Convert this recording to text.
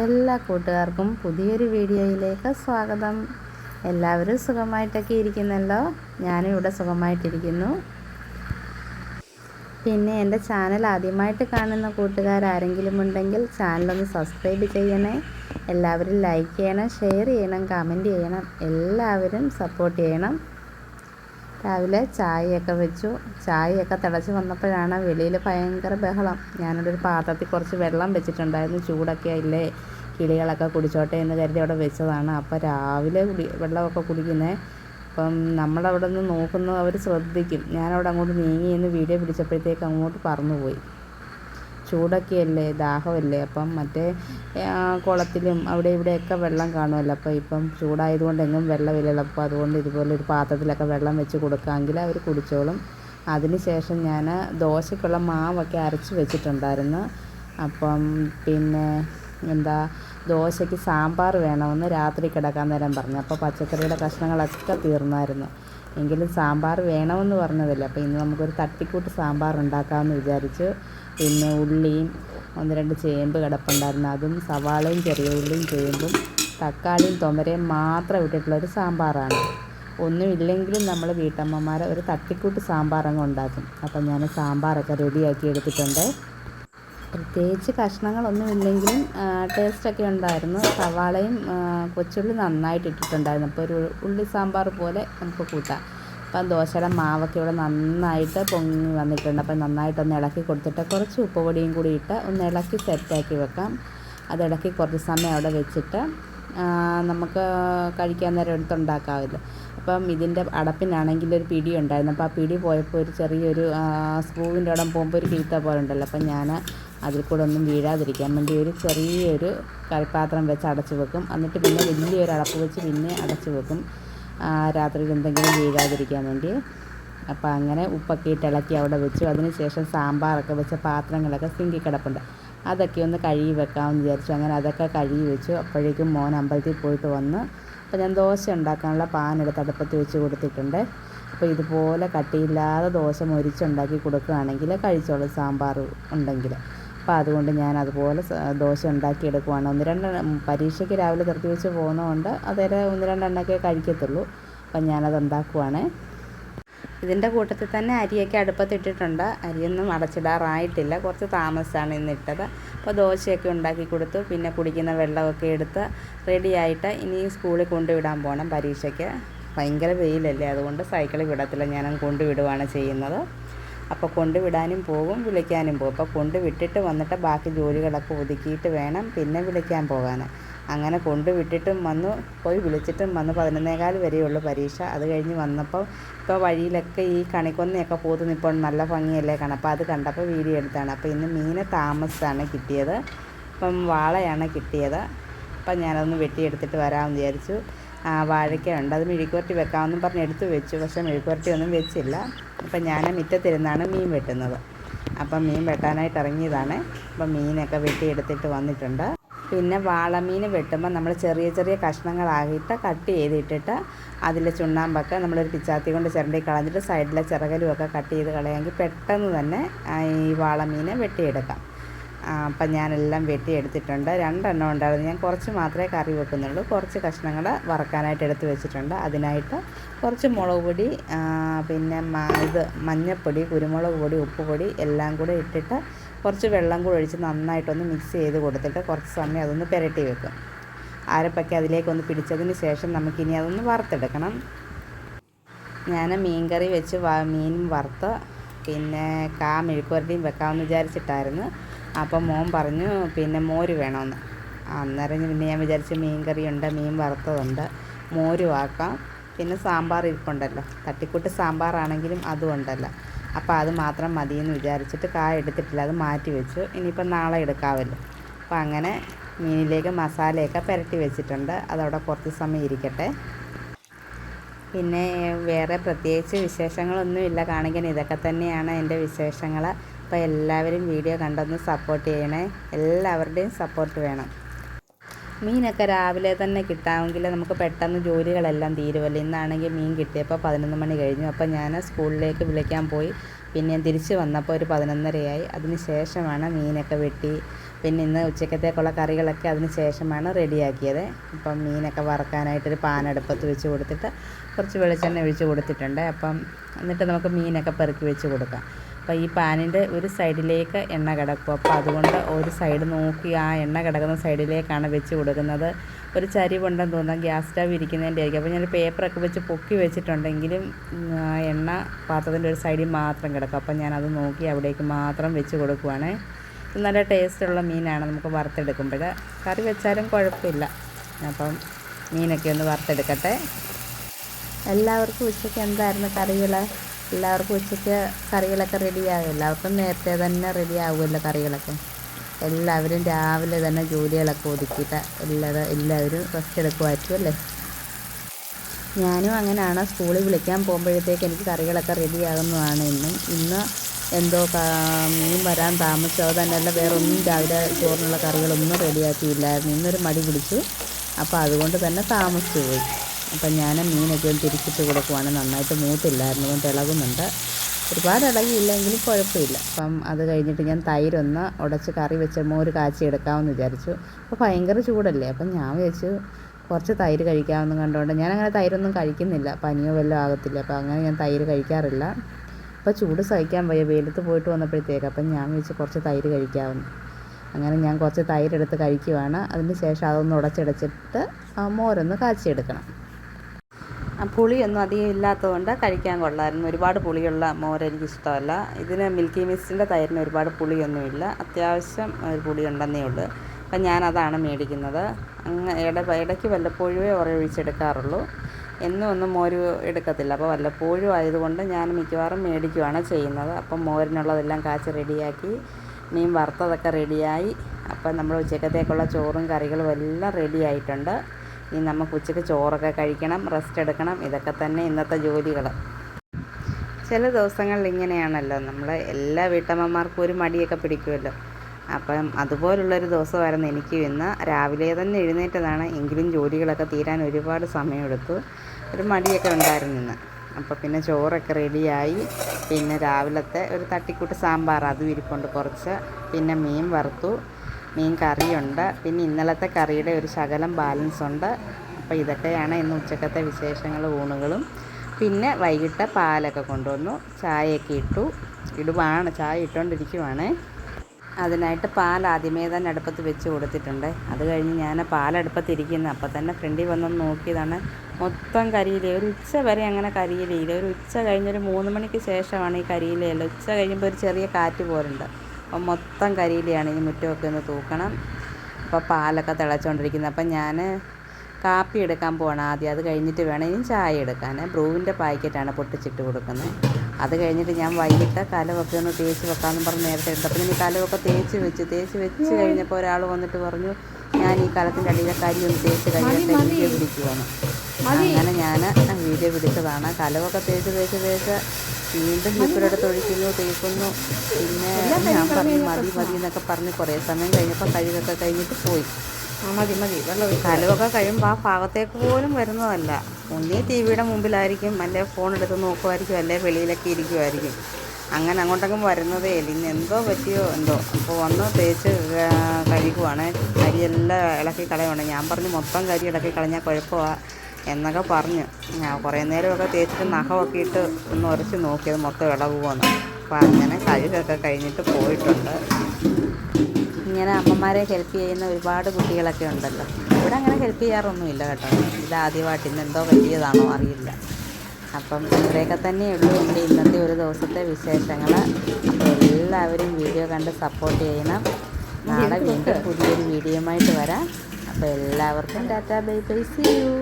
എല്ലാ കൂട്ടുകാർക്കും പുതിയൊരു വീഡിയോയിലേക്ക് സ്വാഗതം. എല്ലാവരും സുഖമായിട്ടൊക്കെ ഇരിക്കുന്നല്ലോ? ഞാനും ഇവിടെ സുഖമായിട്ടിരിക്കുന്നു. പിന്നെ എന്റെ ചാനൽ ആദ്യമായിട്ട് കാണുന്ന കൂട്ടുകാർ കൂട്ടുകാരാരെങ്കിലും ഉണ്ടെങ്കിൽ ചാനലൊന്ന് സബ്സ്ക്രൈബ് ചെയ്യണേ. എല്ലാവരും ലൈക്ക് ചെയ്യണം ഷെയർ ചെയ്യണം കമന്റ് ചെയ്യണം. എല്ലാവരും സപ്പോർട്ട് ചെയ്യണം. രാവിലെ ചായയൊക്കെ വെച്ചു. ചായയൊക്കെ തിളച്ച് വന്നപ്പോഴാണ് വെളിയിൽ ഭയങ്കര ബഹളം. ഞാനൊരു പാത്രത്തിൽ കുറച്ച് വെള്ളം വെച്ചിട്ടുണ്ടായിരുന്നു. ചൂടൊക്കെ ഇല്ലേ കിളികളൊക്കെ കുടിച്ചോട്ടെ എന്ന് കരുതി അവിടെ വെച്ചതാണ്. അപ്പോൾ രാവിലെ കുടി വെള്ളമൊക്കെ കുടിക്കുന്നത് അപ്പം നമ്മളവിടെ നിന്ന് നോക്കുന്നു. അവർ ശ്രദ്ധിക്കും. ഞാനവിടെ അങ്ങോട്ട് നീങ്ങി എന്ന് വീഡിയോ പിടിച്ചപ്പോഴത്തേക്ക് അങ്ങോട്ട് പറന്നുപോയി. ചൂടൊക്കെയല്ലേ ദാഹമല്ലേ? അപ്പം മറ്റേ കുളത്തിലും അവിടെ ഇവിടെയൊക്കെ വെള്ളം കാണുമല്ലോ. അപ്പോൾ ഇപ്പം ചൂടായതുകൊണ്ട് എങ്ങും വെള്ളമില്ലല്ലോ. അപ്പോൾ അതുകൊണ്ട് ഇതുപോലെ ഒരു പാത്രത്തിലൊക്കെ വെള്ളം വെച്ച് കൊടുക്കാമെങ്കിൽ അവർ കുടിച്ചോളും. അതിന് ശേഷം ഞാൻ ദോശയ്ക്കുള്ള മാവൊക്കെ അരച്ച് വെച്ചിട്ടുണ്ടായിരുന്നു. അപ്പം പിന്നെ എന്താ ദോശയ്ക്ക് സാമ്പാർ വേണമെന്ന് രാത്രി കിടക്കാൻ നേരം പറഞ്ഞു. അപ്പോൾ പച്ചക്കറിയുടെ കഷ്ണങ്ങളൊക്കെ തീർന്നായിരുന്നു. എങ്കിലും സാമ്പാർ വേണമെന്ന് പറഞ്ഞതല്ലേ. അപ്പോൾ ഇന്ന് നമുക്കൊരു തട്ടിക്കൂട്ട് സാമ്പാർ ഉണ്ടാക്കാമെന്ന് വിചാരിച്ച് പിന്നെ ഉള്ളിയും ഒന്ന് രണ്ട് ചേമ്പ് കിടപ്പുണ്ടായിരുന്നു. അതും സവാളയും ചെറിയ ഉള്ളിയും ചേമ്പും തക്കാളിയും തൊമരയും മാത്രം ഇട്ടിട്ടുള്ളൊരു സാമ്പാറാണ്. ഒന്നുമില്ലെങ്കിലും നമ്മൾ വീട്ടമ്മമാരെ ഒരു തട്ടിക്കൂട്ട് സാമ്പാർ അങ്ങ് ഉണ്ടാക്കും. അപ്പം ഞാൻ സാമ്പാറൊക്കെ റെഡിയാക്കി എടുത്തിട്ടുണ്ട്. പ്രത്യേകിച്ച് കഷ്ണങ്ങളൊന്നും ഇല്ലെങ്കിലും ടേസ്റ്റൊക്കെ ഉണ്ടായിരുന്നു. സവാളയും കൊച്ചുള്ളി നന്നായിട്ട് ഇട്ടിട്ടുണ്ടായിരുന്നു. അപ്പോൾ ഒരു ഉള്ളി സാമ്പാർ പോലെ നമുക്ക് കൂട്ടാം. അപ്പം ദോശയുടെ മാവൊക്കെ ഇവിടെ നന്നായിട്ട് പൊങ്ങി വന്നിട്ടുണ്ട്. അപ്പം നന്നായിട്ടൊന്ന് ഇളക്കി കൊടുത്തിട്ട് കുറച്ച് ഉപ്പുപൊടിയും കൂടി ഇട്ട് ഒന്ന് ഇളക്കി സെറ്റാക്കി വെക്കാം. അത് ഇളക്കി കുറച്ച് സമയം അവിടെ വെച്ചിട്ട് നമുക്ക് കഴിക്കാൻ നേരം എടുത്തുണ്ടാക്കാവില്ല അപ്പം ഇതിന്റെ അടപ്പിനാണെങ്കിൽ ഒരു പിടി ഉണ്ടായിരുന്നു. അപ്പോൾ ആ പിടി പോയപ്പോൾ ഒരു ചെറിയൊരു സ്പൂവിന്റെ ഇടം പോകുമ്പോൾ ഒരു കീത്ത പോലെ ഉണ്ടല്ലോ. അപ്പം ഞാൻ അതിൽ കൂടെ ഒന്നും വീഴാതിരിക്കാൻ വേണ്ടി ഒരു ചെറിയൊരു കറിപ്പാത്രം വെച്ച് അടച്ചു വെക്കും. എന്നിട്ട് പിന്നെ വലിയൊരു അടപ്പ് വെച്ച് പിന്നെ അടച്ചു വെക്കും. രാത്രിയിൽ എന്തെങ്കിലും വീഴാതിരിക്കാൻ വേണ്ടി. അപ്പോൾ അങ്ങനെ ഉപ്പൊക്കെ ഇട്ട് ഇളക്കി അവിടെ വെച്ചു. അതിന് ശേഷം സാമ്പാറൊക്കെ വെച്ച പാത്രങ്ങളൊക്കെ സിങ്കി കിടപ്പുണ്ട്. അതൊക്കെ ഒന്ന് കഴുകി വെക്കാമെന്ന് വിചാരിച്ചു. അങ്ങനെ അതൊക്കെ കഴുകി വെച്ചു. അപ്പോഴേക്കും മോൻ അമ്പലത്തിൽ പോയിട്ട് വന്ന് അപ്പോൾ ഞാൻ ദോശ ഉണ്ടാക്കാനുള്ള പാൻ എടുത്ത് അടുപ്പത്ത് വെച്ച് കൊടുത്തിട്ടുണ്ട്. അപ്പോൾ ഇതുപോലെ കട്ടിയില്ലാതെ ദോശ മൊരിച്ചുണ്ടാക്കി കൊടുക്കുകയാണെങ്കിൽ കഴിച്ചോളൂ സാമ്പാർ ഉണ്ടെങ്കിൽ. അപ്പോൾ അതുകൊണ്ട് ഞാൻ അതുപോലെ ദോശ ഉണ്ടാക്കി എടുക്കുവാണ് ഒന്ന് രണ്ട് പരീക്ഷയ്ക്ക് രാവിലെ നിർത്തി വെച്ച് പോകുന്നതുകൊണ്ട് അതേരെ ഒന്ന് രണ്ടെണ്ണമൊക്കെ കഴിക്കത്തുള്ളൂ. അപ്പം ഞാനത് ഉണ്ടാക്കുവാണ് ഇതിന്റെ കൂട്ടത്തിൽ തന്നെ അരിയൊക്കെ അടുപ്പത്തിട്ടിട്ടുണ്ട്. അരിയൊന്നും അടച്ചിടാറായിട്ടില്ല. കുറച്ച് താമസിച്ചാണ് ഇന്നിട്ടത്. അപ്പോൾ ദോശയൊക്കെ ഉണ്ടാക്കി കൊടുത്തു. പിന്നെ കുടിക്കുന്ന വെള്ളമൊക്കെ എടുത്ത് റെഡിയായിട്ട് ഇനി സ്കൂളിൽ കൊണ്ടുവിടാൻ പോകണം പരീക്ഷയ്ക്ക്. ഭയങ്കര വെയിലല്ലേ. അതുകൊണ്ട് സൈക്കിളിൽ വിടത്തില്ല. ഞാനും കൊണ്ടുവിടുവാണ് ചെയ്യുന്നത്. അപ്പോൾ കൊണ്ടുവിടാനും പോകും വിളിക്കാനും പോകും. അപ്പോൾ കൊണ്ടുവിട്ടിട്ട് വന്നിട്ട് ബാക്കി ജോലികളൊക്കെ ഒതുക്കിയിട്ട് വേണം പിന്നെ വിളിക്കാൻ പോകാൻ അങ്ങനെ കൊണ്ടുവിട്ടിട്ടും വന്നു പോയി വിളിച്ചിട്ടും വന്നു. പതിനൊന്നേകാൽ വരെയുള്ളൂ പരീക്ഷ. അത് കഴിഞ്ഞ് വന്നപ്പോൾ ഇപ്പോൾ വഴിയിലൊക്കെ ഈ കണിക്കൊന്നയൊക്കെ പോത്ത് നിപ്പോൾ നല്ല ഭംഗിയല്ലേ കാണാം അപ്പോൾ അത് കണ്ടപ്പോൾ വീഡിയോ എടുത്താണ്. അപ്പോൾ ഇന്ന് മീനെ താമസിച്ചാണ് കിട്ടിയത്. അപ്പം വാളയാണ് കിട്ടിയത്. അപ്പം ഞാനതൊന്ന് വെട്ടിയെടുത്തിട്ട് വരാമെന്ന് വിചാരിച്ചു. വാഴയ്ക്ക ഉണ്ട്. അത് മെഴുക്കുവരട്ടി വെക്കാമെന്നും പറഞ്ഞ് എടുത്തു വെച്ചു. പക്ഷേ മെഴുക്കുവരട്ടി ഒന്നും വെച്ചില്ല. അപ്പം ഞാൻ മുറ്റത്തിരുന്നാണ് മീൻ വെട്ടുന്നത്. അപ്പം മീൻ വെട്ടാനായിട്ട് ഇറങ്ങിയതാണ്. അപ്പം മീനൊക്കെ വെട്ടിയെടുത്തിട്ട് വന്നിട്ടുണ്ട്. പിന്നെ വാളമീൻ വെട്ടുമ്പോൾ നമ്മൾ ചെറിയ ചെറിയ കഷ്ണങ്ങളാക്കിയിട്ട് കട്ട് ചെയ്തിട്ടിട്ട് അതിൽ ചുണ്ണാമ്പൊക്കെ നമ്മളൊരു പിച്ചാത്തി കൊണ്ട് ചിരണ്ടി കളഞ്ഞിട്ട് സൈഡിലെ ചിറകലുമൊക്കെ കട്ട് ചെയ്ത് കളയാമെങ്കിൽ പെട്ടെന്ന് തന്നെ ഈ വാളമീനെ വെട്ടിയെടുക്കാം. അപ്പം ഞാനെല്ലാം വെട്ടിയെടുത്തിട്ടുണ്ട്. രണ്ടെണ്ണം ഉണ്ടായിരുന്നു. ഞാൻ കുറച്ച് മാത്രമേ കറി വെക്കുന്നുള്ളൂ. കുറച്ച് കഷ്ണങ്ങൾ വറക്കാനായിട്ട് എടുത്ത് വെച്ചിട്ടുണ്ട്. അതിനായിട്ട് കുറച്ച് മുളക് പൊടി പിന്നെ ഇത് മഞ്ഞൾപ്പൊടി കുരുമുളക് പൊടി ഉപ്പ് പൊടി എല്ലാം കൂടെ ഇട്ടിട്ട് കുറച്ച് വെള്ളം കൂടെ ഒഴിച്ച് നന്നായിട്ടൊന്ന് മിക്സ് ചെയ്ത് കൊടുത്തിട്ട് കുറച്ച് സമയം അതൊന്ന് പുരട്ടി വെക്കും. അരപ്പൊക്കെ അതിലേക്കൊന്ന് പിടിച്ചതിന് ശേഷം നമുക്കിനി അതൊന്ന് വറുത്തെടുക്കണം. ഞാൻ മീൻകറി വെച്ച് മീനും വറുത്ത് പിന്നെ കാ മെഴുക്കുവരട്ടിയും വെക്കാമെന്ന് വിചാരിച്ചിട്ടായിരുന്നു. അപ്പം മോൻ പറഞ്ഞു പിന്നെ മോര് വേണമെന്ന് അന്നേരം പിന്നെ ഞാൻ വിചാരിച്ചു മീൻ കറിയുണ്ട് മീൻ വറുത്തതുണ്ട്. മോരും ആക്കാം പിന്നെ സാമ്പാർ ഇരിപ്പുണ്ടല്ലോ. തട്ടിക്കൂട്ട് സാമ്പാറാണെങ്കിലും അതും ഉണ്ടല്ലോ. അപ്പോൾ അത് മാത്രം മതിയെന്ന് വിചാരിച്ചിട്ട് കായ എടുത്തിട്ടില്ല അത് മാറ്റി വെച്ചു. ഇനിയിപ്പം നാളെ എടുക്കാമല്ലോ അപ്പോൾ അങ്ങനെ മീനിലേക്ക് മസാലയൊക്കെ പുരട്ടി വെച്ചിട്ടുണ്ട്. അതവിടെ കുറച്ച് സമയം ഇരിക്കട്ടെ. പിന്നെ വേറെ പ്രത്യേകിച്ച് വിശേഷങ്ങളൊന്നുമില്ല. കാണിക്കാൻ ഇതൊക്കെ തന്നെയാണ് എന്റെ വിശേഷങ്ങൾ. അപ്പോൾ എല്ലാവരും വീഡിയോ കണ്ടൊന്ന് സപ്പോർട്ട് ചെയ്യണേ. എല്ലാവരുടെയും സപ്പോർട്ട് വേണം. മീനൊക്കെ രാവിലെ തന്നെ കിട്ടാമെങ്കിൽ നമുക്ക് പെട്ടെന്ന് ജോലികളെല്ലാം തീരുമല്ലോ ഇന്നാണെങ്കിൽ മീൻ കിട്ടിയപ്പോൾ പതിനൊന്ന് മണി കഴിഞ്ഞു. അപ്പോൾ ഞാൻ സ്കൂളിലേക്ക് വിളിക്കാൻ പോയി. പിന്നെ ഞാൻ തിരിച്ച് വന്നപ്പോൾ ഒരു പതിനൊന്നരയായി. അതിന് ശേഷമാണ് മീനൊക്കെ വെട്ടി. പിന്നെ ഇന്ന് ഉച്ചക്കത്തേക്കുള്ള കറികളൊക്കെ അതിന് ശേഷമാണ് റെഡിയാക്കിയത്. അപ്പം മീനൊക്കെ വറക്കാനായിട്ടൊരു പാനടുപ്പത്ത് വെച്ച് കൊടുത്തിട്ട് കുറച്ച് വെളിച്ചെണ്ണ ഒഴിച്ച് കൊടുത്തിട്ടുണ്ട്. അപ്പം എന്നിട്ട് നമുക്ക് മീനൊക്കെ പെറുക്കി വെച്ച് കൊടുക്കാം. അപ്പോൾ ഈ പാനിന്റെ ഒരു സൈഡിലേക്ക് എണ്ണ കിടക്കും. അപ്പോൾ അതുകൊണ്ട് ഒരു സൈഡ് നോക്കി ആ എണ്ണ കിടക്കുന്ന സൈഡിലേക്കാണ് വെച്ച് കൊടുക്കുന്നത്. ഒരു ചരിവുണ്ടെന്ന് തോന്നാം ഗ്യാസ് സ്റ്റവ് ഇരിക്കുന്നതിന്റെ ആയിരിക്കും അപ്പോൾ ഞാൻ പേപ്പറൊക്കെ വെച്ച് പൊക്കി വെച്ചിട്ടുണ്ടെങ്കിലും എണ്ണ പാത്രത്തിന്റെ ഒരു സൈഡിൽ മാത്രം കിടക്കും. അപ്പോൾ ഞാനത് നോക്കി അവിടേക്ക് മാത്രം വെച്ച് കൊടുക്കുവാണ്. നല്ല ടേസ്റ്റുള്ള മീനാണ്. നമുക്ക് വറുത്തെടുക്കുമ്പോൾ കറി വെച്ചാലും കുഴപ്പമില്ല. അപ്പം മീനൊക്കെ ഒന്ന് വറുത്തെടുക്കട്ടെ. എല്ലാവർക്കും ഉച്ചയ്ക്ക് എന്തായിരുന്നു കറികൾ എല്ലാവർക്കും ഉച്ചയ്ക്ക് കറികളൊക്കെ റെഡിയാകും എല്ലാവർക്കും നേരത്തെ തന്നെ റെഡി ആകുമല്ലോ കറികളൊക്കെ? എല്ലാവരും രാവിലെ തന്നെ ജോലികളൊക്കെ ഒതുക്കിയിട്ട് എല്ലാവരും എല്ലാവരും റെസ്റ്റ് എടുക്കുമായിരിക്കും അല്ലേ? ഞാനും അങ്ങനെയാണ് സ്കൂളിൽ വിളിക്കാൻ പോകുമ്പോഴത്തേക്ക് എനിക്ക് കറികളൊക്കെ റെഡിയാകുന്നതാണ് ഇന്നും. ഇന്ന് എന്തോ മീൻ വരാൻ താമസിച്ചോ. തന്നെയല്ല വേറെ ഒന്നും രാവിലെ ചോറിനുള്ള കറികളൊന്നും റെഡിയാക്കിയില്ലായിരുന്നു ഇന്നൊരു മടി പിടിച്ചു. അപ്പോൾ അതുകൊണ്ട് തന്നെ താമസിച്ചു പോയി. അപ്പം ഞാൻ മീനൊക്കെ തിരിച്ചിട്ട് കൊടുക്കുവാണ്. നന്നായിട്ട് മൂത്തില്ലായിരുന്നു. കൊണ്ട് ഇളകുന്നുണ്ട് ഒരുപാട് ഇളകിയില്ലെങ്കിലും കുഴപ്പമില്ല. അപ്പം അത് കഴിഞ്ഞിട്ട് ഞാൻ തൈരൊന്ന് ഉടച്ച് കറി വെച്ച മോര് കാച്ചി എടുക്കാമെന്ന് വിചാരിച്ചു. അപ്പോൾ ഭയങ്കര ചൂടല്ലേ? അപ്പം ഞാൻ വിചാരിച്ചു കുറച്ച് തൈര് കഴിക്കാമെന്ന് കണ്ടുകൊണ്ട് ഞാനങ്ങനെ തൈരൊന്നും കഴിക്കുന്നില്ല. പനിയോ വല്ലതും ആകത്തില്ല. അപ്പോൾ അങ്ങനെ ഞാൻ തൈര് കഴിക്കാറില്ല. അപ്പോൾ ചൂട് സഹിക്കാൻ വയ്യ. വെയിലത്ത് പോയിട്ട് വന്നപ്പോഴത്തേക്ക് അപ്പം ഞാൻ വിചാരിച്ചു കുറച്ച് തൈര് കഴിക്കാമെന്ന്. അങ്ങനെ ഞാൻ കുറച്ച് തൈരെടുത്ത് കഴിക്കുവാണ്. അതിന് ശേഷം അതൊന്ന് ഉടച്ചടച്ചിട്ട് മോരൊന്ന് കാച്ചിയെടുക്കണം. പുളിയൊന്നും അധികം ഇല്ലാത്തതുകൊണ്ട് കഴിക്കാൻ കൊള്ളായിരുന്നു. ഒരുപാട് പുളിയുള്ള മോര് എനിക്ക് ഇഷ്ടമല്ല ഇതിന് മിൽക്കി മിസ്റ്റിന്റെ തൈരിന് ഒരുപാട് പുളിയൊന്നുമില്ല. അത്യാവശ്യം ഒരു പുളി ഉണ്ടെന്നേ ഉള്ളൂ. അപ്പം ഞാനതാണ് മേടിക്കുന്നത്. അങ്ങ് ഇട ഇടയ്ക്ക് വല്ലപ്പോഴുമേ ഉറയൊഴിച്ചെടുക്കാറുള്ളൂ എന്നും ഒന്നും മോര് എടുക്കത്തില്ല. അപ്പോൾ വല്ലപ്പോഴും ആയതുകൊണ്ട് ഞാൻ മിക്കവാറും മേടിക്കുകയാണ് ചെയ്യുന്നത്. അപ്പം മോരിനുള്ളതെല്ലാം കാച്ചി റെഡിയാക്കി മീൻ വറുത്തതൊക്കെ റെഡിയായി. അപ്പം നമ്മൾ ഉച്ചക്കത്തേക്കുള്ള ചോറും കറികളും എല്ലാം റെഡി ആയിട്ടുണ്ട് ഇനി നമുക്ക് ഉച്ചയ്ക്ക് ചോറൊക്കെ കഴിക്കണം റെസ്റ്റ് എടുക്കണം. ഇതൊക്കെ തന്നെ ഇന്നത്തെ ജോലികൾ ചില ദിവസങ്ങളിൽ ഇങ്ങനെയാണല്ലോ. നമ്മൾ എല്ലാ വീട്ടമ്മമാർക്കും ഒരു മടിയൊക്കെ പിടിക്കുമല്ലോ. അപ്പം അതുപോലുള്ളൊരു ദിവസമായിരുന്നു എനിക്ക് ഇന്ന്. രാവിലെ തന്നെ എഴുന്നേറ്റതാണ്. എങ്കിലും ജോലികളൊക്കെ തീരാൻ ഒരുപാട് സമയമെടുത്തു. ഒരു മടിയൊക്കെ ഉണ്ടായിരുന്നു ഇന്ന്. അപ്പോൾ പിന്നെ ചോറൊക്കെ റെഡിയായി. പിന്നെ രാവിലത്തെ ഒരു തട്ടിക്കൂട്ട് സാമ്പാർ അതും ഇരിപ്പുണ്ട് കുറച്ച്. പിന്നെ മീൻ വറുത്തു. മീൻ കറിയുണ്ട് പിന്നെ ഇന്നലത്തെ കറിയുടെ ഒരു ശകലം ബാലൻസ് ഉണ്ട് അപ്പോൾ ഇതൊക്കെയാണ് ഇന്ന് ഉച്ചക്കത്തെ വിശേഷങ്ങൾ ഊണുകളും. പിന്നെ വൈകിട്ട് പാലൊക്കെ കൊണ്ടുവന്നു. ചായയൊക്കെ ഇട്ടു. ഇടുവാണ്. ചായ ഇട്ടുകൊണ്ടിരിക്കുവാണ് അതിനായിട്ട് പാൽ ആദ്യമേ തന്നെ അടുപ്പത്ത് വെച്ച് കൊടുത്തിട്ടുണ്ട്. അത് കഴിഞ്ഞ് ഞാൻ പാലടുപ്പത്തിരിക്കുന്നു അപ്പം തന്നെ ഫ്രണ്ടിൽ വന്നൊന്ന് നോക്കിയതാണ്. മൊത്തം കരിയില. ഒരു ഉച്ച വരെ അങ്ങനെ കരിയിലയില്ല ഒരു ഉച്ച കഴിഞ്ഞൊരു മൂന്ന് മണിക്ക് ശേഷമാണ് ഈ കരിയിലയല്ല ഉച്ച കഴിയുമ്പോൾ ഒരു ചെറിയ കാറ്റ് പോരുണ്ട് അപ്പം മൊത്തം കരിയിലയാണ് ഈ മുറ്റമൊക്കെ ഒന്ന് തൂക്കണം. അപ്പോൾ പാലൊക്കെ തിളച്ചുകൊണ്ടിരിക്കുന്നത് അപ്പം ഞാൻ കാപ്പി എടുക്കാൻ പോകണം ആദ്യം. അത് കഴിഞ്ഞിട്ട് വേണം ഇനി ചായ എടുക്കാൻ. ബ്രൂവിന്റെ പാക്കറ്റാണ് പൊട്ടിച്ചിട്ട് കൊടുക്കുന്നത്. അത് കഴിഞ്ഞിട്ട് ഞാൻ വൈകിട്ട് കലവൊക്കെ ഒന്ന് തേച്ച് വെക്കാമെന്ന് പറഞ്ഞ് നേരത്തെ എടുത്തു. അപ്പം ഞാൻ ഈ കലമൊക്കെ തേച്ച് വെച്ച് തേച്ച് വെച്ച് കഴിഞ്ഞപ്പോൾ ഒരാൾ വന്നിട്ട് പറഞ്ഞു ഞാൻ ഈ കലത്തിന്റെ അടിയിലെ കരി ഒന്ന് തേച്ച് കഴിഞ്ഞിട്ട് വീഡിയോ പിടിക്കുവാണ് അങ്ങനെ ഞാൻ വീഡിയോ പിടിച്ചതാണ്. കലവൊക്കെ തേച്ച് തേച്ച് തേച്ച് വീണ്ടും ഹിപ്പിലെടുത്ത് ഒഴിക്കുന്നു തേക്കുന്നു. പിന്നെ ഞാൻ പറഞ്ഞു മതി മതി എന്നൊക്കെ പറഞ്ഞ് കുറേ സമയം കഴിഞ്ഞപ്പോൾ കഴിവൊക്കെ കഴിഞ്ഞിട്ട് പോയി. മതി മതി. കലവൊക്കെ കഴിയുമ്പോൾ ആ ഭാഗത്തേക്ക് പോലും വരുന്നതല്ല. ഒന്നീ ടി വിയുടെ മുമ്പിലായിരിക്കും അല്ലെ ഫോൺ എടുത്ത് നോക്കുമായിരിക്കും അല്ലെ വെളിയിലൊക്കെ ഇരിക്കുമായിരിക്കും അങ്ങനെ അങ്ങോട്ടൊക്കെ വരുന്നതേ ഇല്ല. ഇന്ന് എന്തോ പറ്റിയോ എന്തോ. അപ്പോൾ വന്ന് തേച്ച് കഴിക്കുവാണ് അരിയെല്ലാം കരിയെല്ലാം ഇളക്കി കളയുവാണ്. ഞാൻ പറഞ്ഞു മൊത്തം കരി ഇളക്കി കളഞ്ഞാൽ കുഴപ്പമാണ് എന്നൊക്കെ പറഞ്ഞു. ഞാൻ കുറേ നേരമൊക്കെ തേച്ചിട്ട് നഖമൊക്കെ ഇട്ട് ഒന്ന് ഉരച്ച് നോക്കിയത് മൊത്തം ഇളകുമെന്ന് അപ്പോൾ അങ്ങനെ കഴുകൊക്കെ കഴിഞ്ഞിട്ട് പോയിട്ടുണ്ട്. ഇങ്ങനെ അമ്മമാരെ ഹെൽപ്പ് ചെയ്യുന്ന ഒരുപാട് കുട്ടികളൊക്കെ ഉണ്ടല്ലോ. ഇവിടെ അങ്ങനെ ഹെൽപ്പ് ചെയ്യാറൊന്നുമില്ല കേട്ടോ. ഇത് ആദ്യമായിട്ട് ഇന്ന് എന്തോ പറ്റിയതാണോ അറിയില്ല. അപ്പം ഇത്രയൊക്കെ തന്നെയുള്ളൂ എന്റെ ഇന്നത്തെ ഒരു ദിവസത്തെ വിശേഷങ്ങൾ അപ്പോൾ എല്ലാവരും വീഡിയോ കണ്ട് സപ്പോർട്ട് ചെയ്യണം. നാളെ വീണ്ടും പുതിയൊരു വീഡിയോയുമായിട്ട് വരാം. അപ്പോൾ എല്ലാവർക്കും tata bye bye. See you